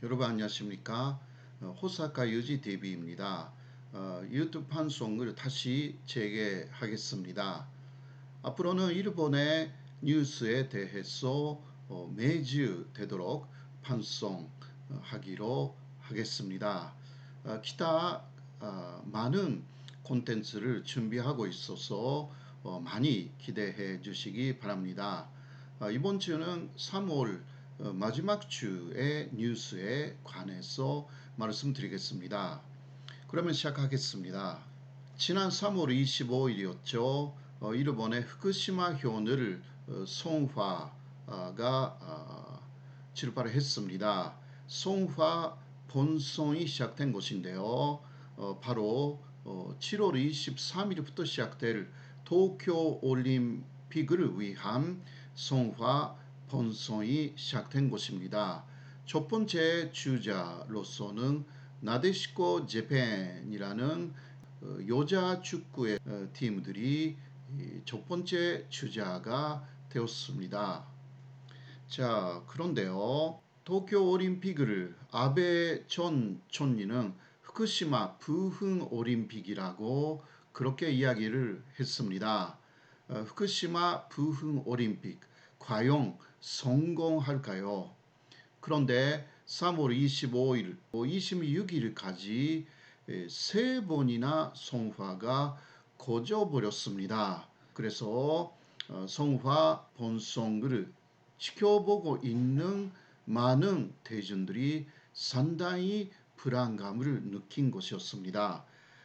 여러분 안녕하십니까 어, 호사카 유지 DB입니다. 어, 유튜브 방송을 다시 재개하겠습니다. 앞으로는 일본의 뉴스에 대해서 어, 매주 되도록 방송하기로 하겠습니다. 어, 기타 어, 많은 콘텐츠를 준비하고 있어서 어, 많이 기대해 주시기 바랍니다. 어, 이번 주는 3월 어, 마지막 주의 뉴스에 관해서 말씀드리겠습니다. 그러면 시작하겠습니다. 지난 3월 25일이었죠. 어, 일본의 후쿠시마 현을 어, 송화가 어, 출발을 했습니다. 송화 본선이 시작된 곳인데요. 어, 바로 어, 7월 23일부터 시작될 도쿄 올림픽을 위한 송화 본선이 시작된 곳입니다. 첫 번째 주자로서는 나데시코 재팬이라는 어, 여자 축구의 어, 팀들이 이첫 번째 주자가 되었습니다. 자, 그런데요. 도쿄 올림픽을 아베 전 총리는 후쿠시마 부흥 올림픽이라고 그렇게 이야기를 했습니다. 어, 후쿠시마 부흥 올림픽 과연 성공할까요? 그런데 3월 25일, 26일까지 세 번이나 성화가 거져버렸습니다. 그래서 어, 성화 본성을 지켜보고 있는 많은 대중들이 상당히 불안감을 느낀 것이었습니다.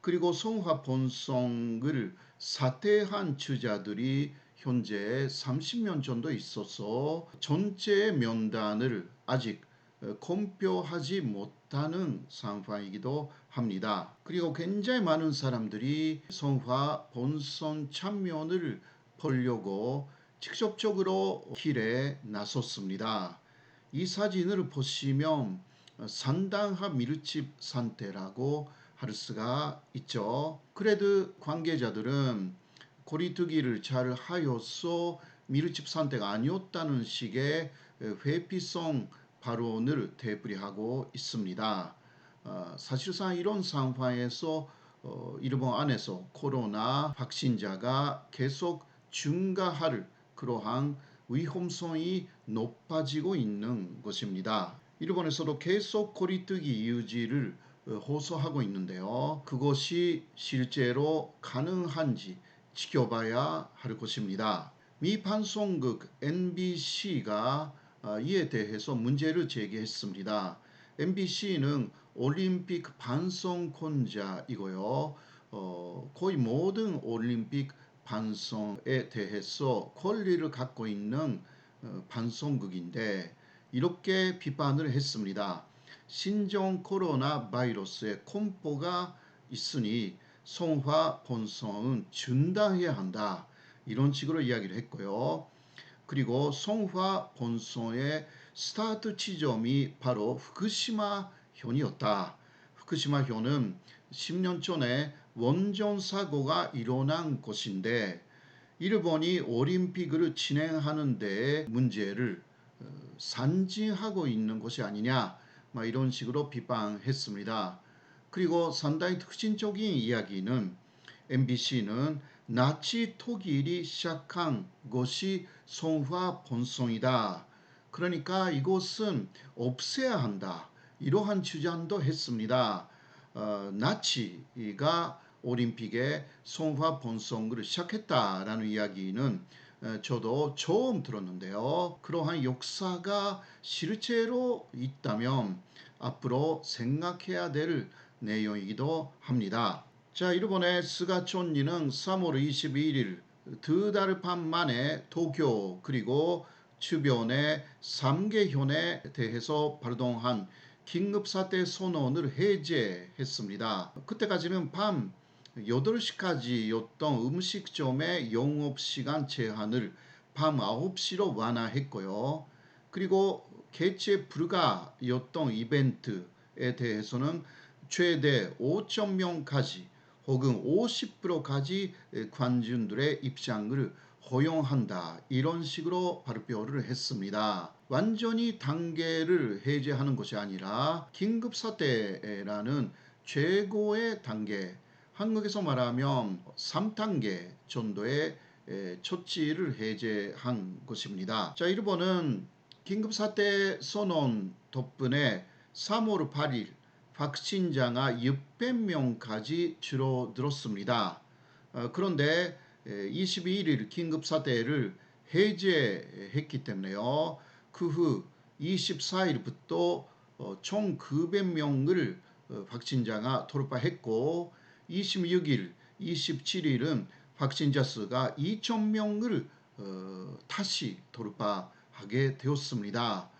그리고 성화 본성을 사퇴한 주자들이 현재 30명 정도 있어서 전체 명단을 아직 어, 공표하지 못하는 상황이기도 합니다. 그리고 굉장히 많은 사람들이 성화 본선 참여를 보려고 직접적으로 길에 나섰습니다. 이 사진을 보시면 상당한 밀집 상태라고 할 수가 있죠. 그래도 관계자들은 거리두기를 잘 하여서 밀집 상태가 아니었다는 식의 회피성 발언을 되풀이하고 있습니다. 어, 사실상 이런 상황에서 어, 일본 안에서 코로나 확진자가 계속 증가할 그러한 위험성이 높아지고 있는 것입니다. 일본에서도 계속 거리두기 유지를 어, 호소하고 있는데요. 그것이 실제로 가능한지 지켜봐야 할 것입니다. 미 방송국 NBC가 어, 이에 대해서 문제를 제기했습니다. MBC는 올림픽 방송권자이고요. 어, 거의 모든 올림픽 방송에 대해서 권리를 갖고 있는 어, 방송국인데 이렇게 비판을 했습니다. 신종 코로나 바이러스의 콤보가 있으니 송화 본성은 중단해야 한다. 이런 식으로 이야기를 했고요. 그리고 송화 본성의 스타트 지점이 바로 후쿠시마 현이었다. 후쿠시마 현은 10년 전에 원전 사고가 일어난 곳인데 일본이 올림픽을 진행하는 데 문제를 어, 산지하고 있는 것이 아니냐 이런 식으로 비판했습니다. 그리고 상당히 특징적인 이야기는 MBC는 나치 독일이 시작한 것이 송화 본성이다. 그러니까 이것은 없애야 한다. 이러한 주장도 했습니다. 어, 나치가 올림픽에 송화 본성을 시작했다라는 이야기는 어, 저도 처음 들었는데요. 그러한 역사가 실제로 있다면 앞으로 생각해야 될 내용이기도 합니다. 자, 일본의 스가촌리는 3월 21일 두 달 반 만에 도쿄 그리고 주변의 3개 현에 대해서 발동한 긴급사태 선언을 해제했습니다. 그때까지는 밤 8시까지였던 음식점의 영업시간 제한을 밤 9시로 완화했고요. 그리고 개최 불가였던 이벤트에 대해서는 최대 5천명까지 혹은 50%까지 관중들의 입장을 허용한다. 이런 식으로 발표를 했습니다. 완전히 단계를 해제하는 것이 아니라 긴급사태라는 최고의 단계, 한국에서 말하면 3단계 정도의 에, 조치를 해제한 것입니다. 자, 일본은 긴급사태 선언 덕분에 3월 8일 확진자가 600명까지 줄어들었습니다. 어, 그런데 22일 긴급사태를 해제했기 때문에요. 그 후 24일부터 어, 총 900명을 어, 확진자가 돌파했고 26일, 27일은 확진자 수가 2,000명을 어, 다시 돌파하게 되었습니다.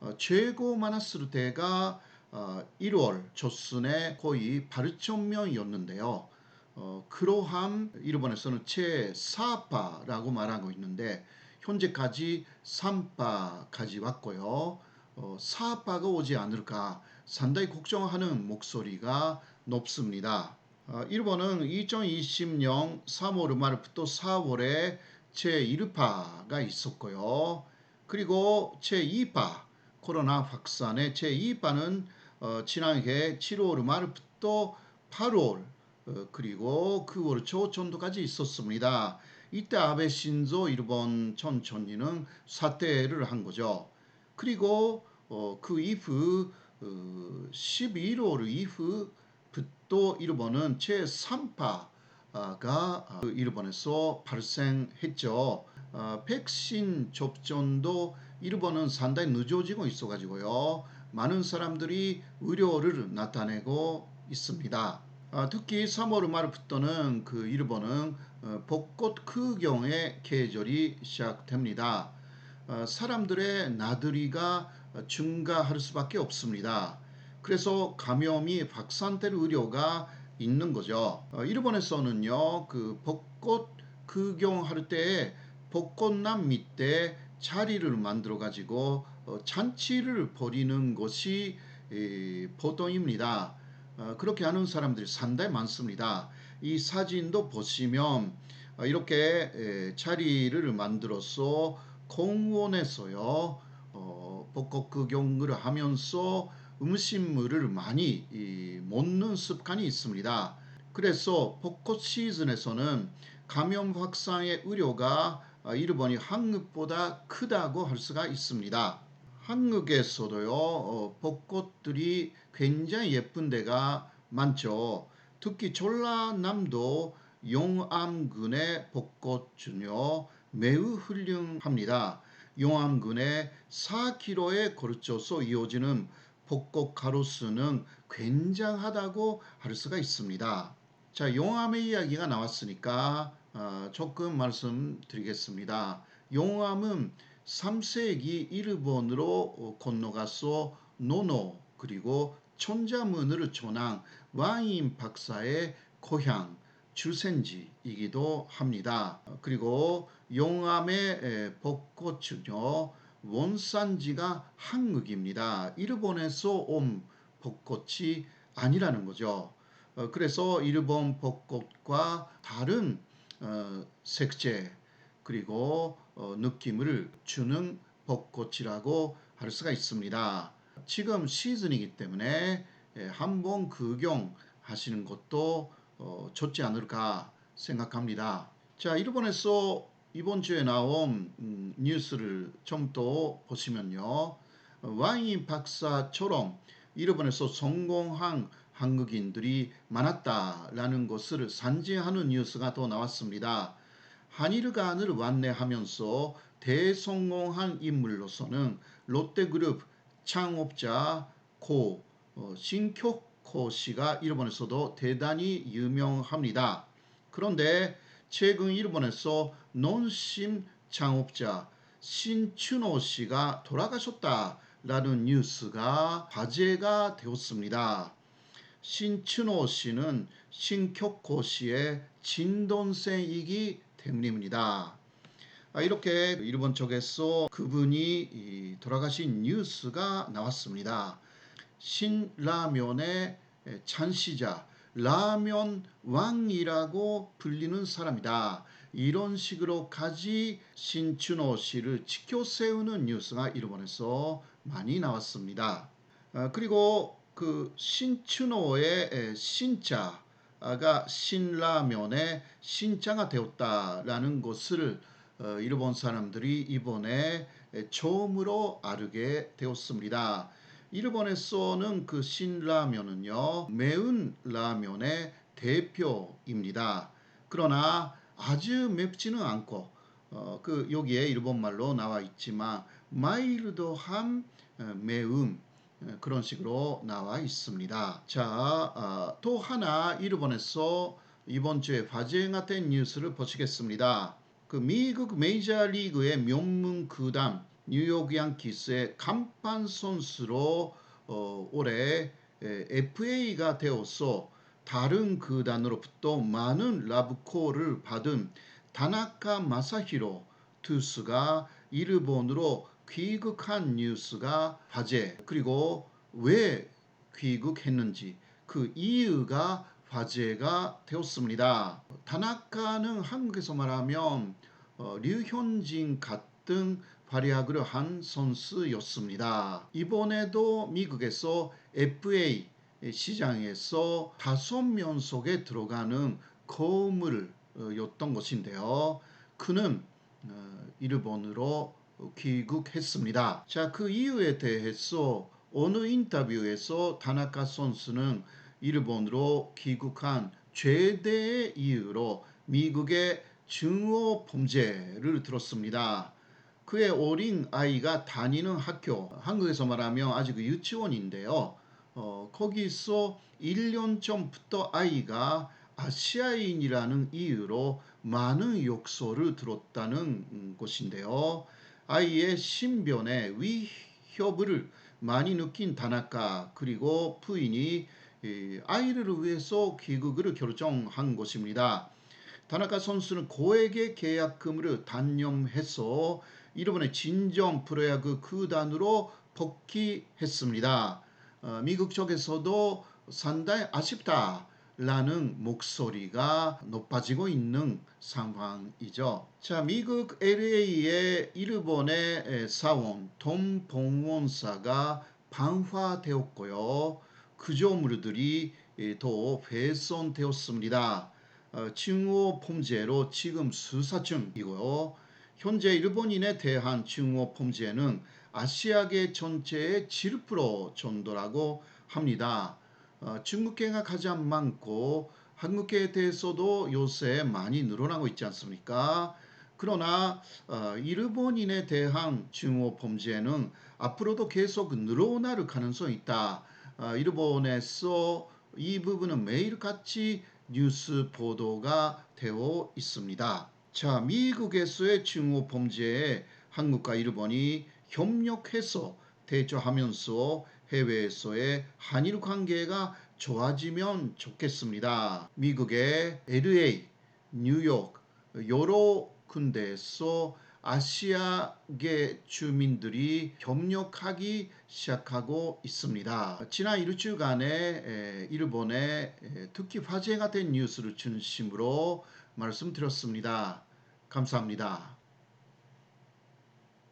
어, 최고 많았을 때가 어, 1월 초순에 거의 8,000명이었는데요. 어, 그러한 일본에서는 최4파라고 말하고 있는데 현재까지 3파까지 왔고요. 어, 4파가 오지 않을까 상당히 걱정하는 목소리가 높습니다. 어, 일본은 2020년 3월 말부터 4월에 제1파가 있었고요. 그리고 제2파 코로나 확산의 제2파는 어, 지난해 7월 말부터 8월 어, 그리고 9월 초 정도까지 있었습니다. 이때 아베 신조 일본 천천히는 사퇴를 한 거죠. 그리고 어, 그 이후 어, 11월 이후부터 일본은 제3파가 어, 일본에서 발생했죠. 어, 백신 접종도 일본은 상당히 늦어지고 있어가지고요. 많은 사람들이 의료를 나타내고 있습니다. 아, 특히 3월 말부터는 그 일본은 어, 벚꽃 크경의 계절이 시작됩니다. 어, 사람들의 나들이가 증가할 수밖에 없습니다. 그래서 감염이 확산될 의료가 있는 거죠. 어, 일본에서는요, 그 벚꽃 크경할 때 벚꽃남 밑에 자리를 만들어 가지고 잔치를 벌이는 것이 보통입니다. 어, 그렇게 하는 사람들이 상당히 많습니다. 이 사진도 보시면 어, 이렇게 자리를 만들어서 공원에서요 어, 벚꽃 구경을 하면서 음식물을 많이 먹는 습관이 있습니다. 그래서 벚꽃 시즌에서는 감염 확산의 우려가 일본이 한국보다 크다고 할 수가 있습니다. 한국에서도요 어, 벚꽃들이 굉장히 예쁜 데가 많죠. 특히 전라남도 용암군의 벚꽃은요 매우 훌륭합니다. 용암군의 4km에 걸쳐서 이어지는 벚꽃 가로수는 굉장하다고 할 수가 있습니다. 자, 용암의 이야기가 나왔으니까 어, 조금 말씀드리겠습니다. 용암은 3세기 일본으로 건너가서 노노 그리고 천자문을 전한 와인 박사의 고향 주센지이기도 합니다. 그리고 용암의 벚꽃은요 원산지가 한국입니다. 일본에서 온 벚꽃이 아니라는 거죠. 어, 그래서 일본 벚꽃과 다른 어, 색채 그리고 어, 느낌을 주는 벚꽃이라고 할 수가 있습니다. 지금 시즌이기 때문에 예, 한번 구경 하시는 것도 어, 좋지 않을까 생각합니다. 자, 일본에서 이번 주에 나온 음, 뉴스를 좀 더 보시면요. 와인 박사처럼 일본에서 성공한 한국인들이 많았다라는 것을 산지하는 뉴스가 또 나왔습니다. 한일 간을 완내하면서 대성공한 인물로서는 롯데그룹 창업자 고 어, 신쿄코 씨가 일본에서도 대단히 유명합니다. 그런데 최근 일본에서 논심 창업자 신춘호 씨가 돌아가셨다라는 뉴스가 화제가 되었습니다. 신춘호 씨는 신쿄코 씨의 친동생이기 때문입니다. 아, 이렇게 일본 쪽에서 그분이 돌아가신 뉴스가 나왔습니다. 신라면의 찬시자, 라면 왕이라고 불리는 사람이다. 이런 식으로까지 신춘호 씨를 지켜 세우는 뉴스가 일본에서 많이 나왔습니다. 아, 그리고 그 신춘호의 에, 신자 가 신라면의 신자가 되었다라는 것을 어, 일본 사람들이 이번에 에, 처음으로 알게 되었습니다. 일본에서는 그 신라면은요 매운 라면의 대표입니다. 그러나 아주 맵지는 않고 어, 그 여기에 일본말로 나와 있지만 마일드한 어, 어, 그런 식으로 나와 있습니다. 자, 어, 또 하나 일본에서 이번 주에 화제가 된 뉴스를 보시겠습니다. 그 미국 메이저리그의 명문 구단 뉴욕 양키스의 간판 선수로 어, 올해 에, FA가 되어서 다른 구단으로부터 많은 라브콜을 받은 다나카 마사히로 투수가 일본으로 귀국한 뉴스가 화제 그리고 왜 귀국했는지 그 이유가 화제가 되었습니다. 다나카는 한국에서 말하면 어, 류현진 같은 활약을 한 선수였습니다. 이번에도 미국에서 FA 시장에서 다섯 명 속에 들어가는 거물이었던 것인데요. 그는 어, 일본으로 귀국했습니다. 자, 그 이유에 대해서 어느 인터뷰에서 다나카 선수는 일본으로 귀국한 최대의 이유로 미국의 증오 범죄를 들었습니다. 그의 어린 아이가 다니는 학교, 한국에서 말하면 아직 유치원인데요. 어, 거기서 1년 전부터 아이가 아시아인이라는 이유로 많은 욕설을 들었다는 것인데요. 아이의 신변에 위협을 많이 느낀 다나카 그리고 부인이 아이를 위해서 귀국을 결정한 것입니다. 다나카 선수는 고액의 계약금을 단념해서 일본의 진정 프로야구 구단으로 복귀했습니다. 어, 미국 쪽에서도 상당히 아쉽다. 라는 목소리가 높아지고 있는 상황이죠. 자, 미국 LA의 일본의 사원 돈 봉원사가 방화되었고요. 구조물들이 더 훼손되었습니다. 어, 징후 범죄로 지금 수사 중이고요. 현재 일본인에 대한 징후 범죄는 아시아계 전체의 7% 정도라고 합니다. 어, 중국계가 가장 많고 한국계에 대해서도 요새 많이 늘어나고 있지 않습니까? 그러나 어, 일본인에 대한 증오 범죄는 앞으로도 계속 늘어날 가능성이 있다. 어, 일본에서 이 부분은 매일같이 뉴스 보도가 되어 있습니다. 자, 미국에서의 증오 범죄에 한국과 일본이 협력해서 대처하면서 해외에서의 한일 관계가 좋아지면 좋겠습니다. 미국의 LA, 뉴욕, 여러 군데에서 아시아계 주민들이 협력하기 시작하고 있습니다. 지난 일주간에 일본의 특히 화제가 된 뉴스를 중심으로 말씀드렸습니다. 감사합니다.